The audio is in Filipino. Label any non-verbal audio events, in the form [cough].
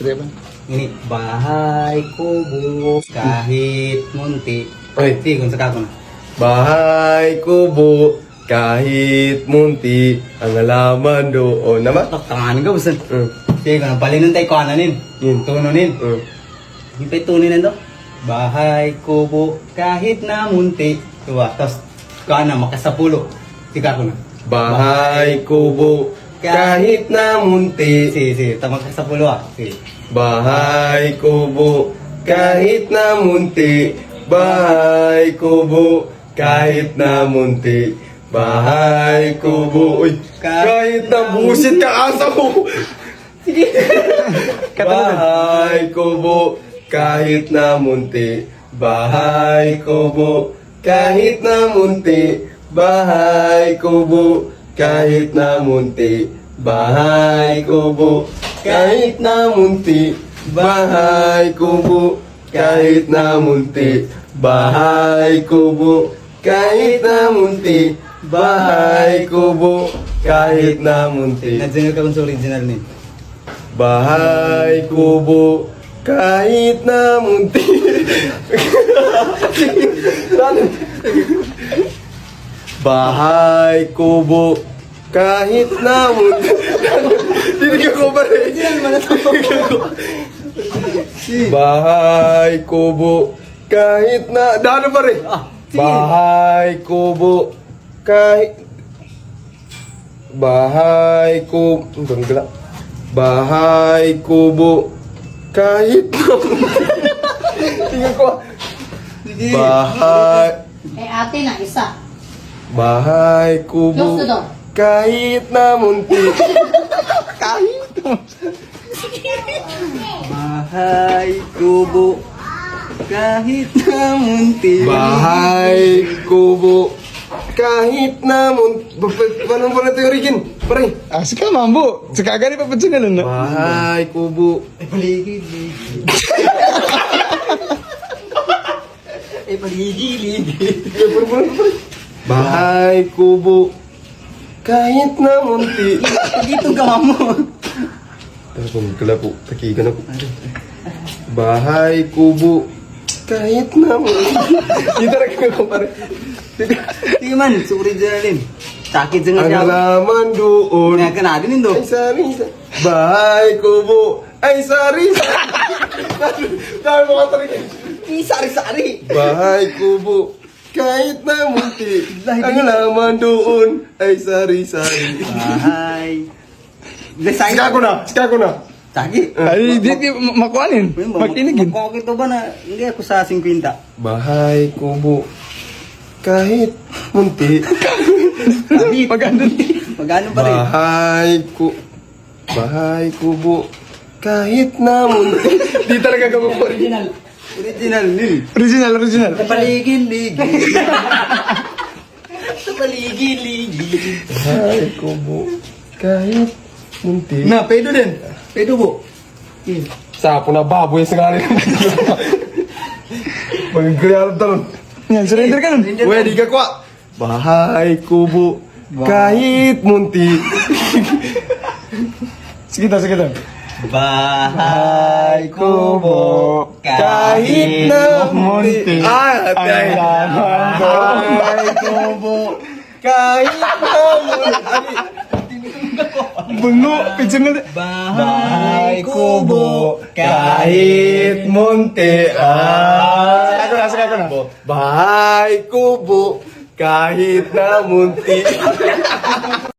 Sige ba? Ini, bahay kubo kahit munti. Oy. Sige, kung saka ko na. Bahay kubo, kahit munti, ang halaman doon. Nama? Tak, tanganin ka, basta. Mm. Sige, kung palinan tayo ko ananin. Yun. Tununin. Mm. Hintay tunin nito. Bahay kubo kahit na munti. Diba? Tapos, kana, makasapulo. Sika ko na. Bahay kubo, kahit na munti. Sige, sige. Tama kasapulo ah. Sige. Bahay kubo, kahit na munti. Bahay kubo, kahit na munti. Bahay kubo, uy, kahit na busit ka asa mo. Sige. [laughs] Bahay kubo, kahit na munti. Bahay kubo, kahit na munti. Bahay kubo, kahit na munti. Bahay kubo, kahit na munti. Bahay kubo, kahit na munti. Bahay kubo, kahit na munti. Bahay kubo, kahit na munti. Nandiyan ka kung sa original ni. Bahay kubo kahit na munti. [laughs] Bahay kubo kahit na munti. Tinigyan ko pa rin. Bahay kubo kahit na... Dano pa rin? Ah. Bahay kubo kahit... Bahay kubo... Ang. Bahay kubo kahit na... Tingnan ko. ah. Bahay... Eh, ate na, isa. Bahay Close kubo the door. kahit na munti. [laughs] kahit Bahay kubo kahit na munti. Bahay kubo kahit na munti. Paano ba natin yung origin? Pare. Ah, sika mambo. Sika gani pa pachin na no. Bahay kubo Ay, paligid, ligid. [laughs] Ay, paligid, ligid. Bahay kubo kahit na munti. [laughs] Dito ka mo. Pero kung kala po, takigan ako. Bahay kubo kahit na munti. [laughs] Dito na ko pare. Sige man, sa original din. Sakit sa nga Ang halaman doon. Nga ka natin din do. Ay, sari. sa- Bahay kubo. Ay, sari. [laughs] Dahil mo ka talaga. Sari-sari. Bahay kubo. Kahit na munti. Ang halaman doon. Ay, sari-sari. Bahay. Design. Sika ko na. Sika ko na. Sagi. Ay, di di ma- makuanin. Magtinigin. Magkakit ba na? Hindi ako sa 50. Bahay kubo. Kahit munti. Sabi. Maganda. Magano pa rin? Bahay ku... Bahay kubo. Kahit na munti. Di talaga gawin ko. Original. Original nil. Original, original. Sa paligid, ligid. [laughs] Sa paligid, ligid. Bahay kubo. Kahit munti. Na, pedo din. Pedo po. Sapo na baboy sa ngalan. Magkakayarap talon. Yan, surrender ka nun. Pwede ka kwa. Bahay kubo. Kahit munti. [laughs] Sige ta, sige ta. Bahay kubo. Kahit na munti. Ah, Ang laman ko. Bahay kubo. Kahit na munti. Bungo. Picture na. Bahay kubo. Kahit munti. Ah. Sika ko na, sika ko na. Bahay kubo. Kahit na munti.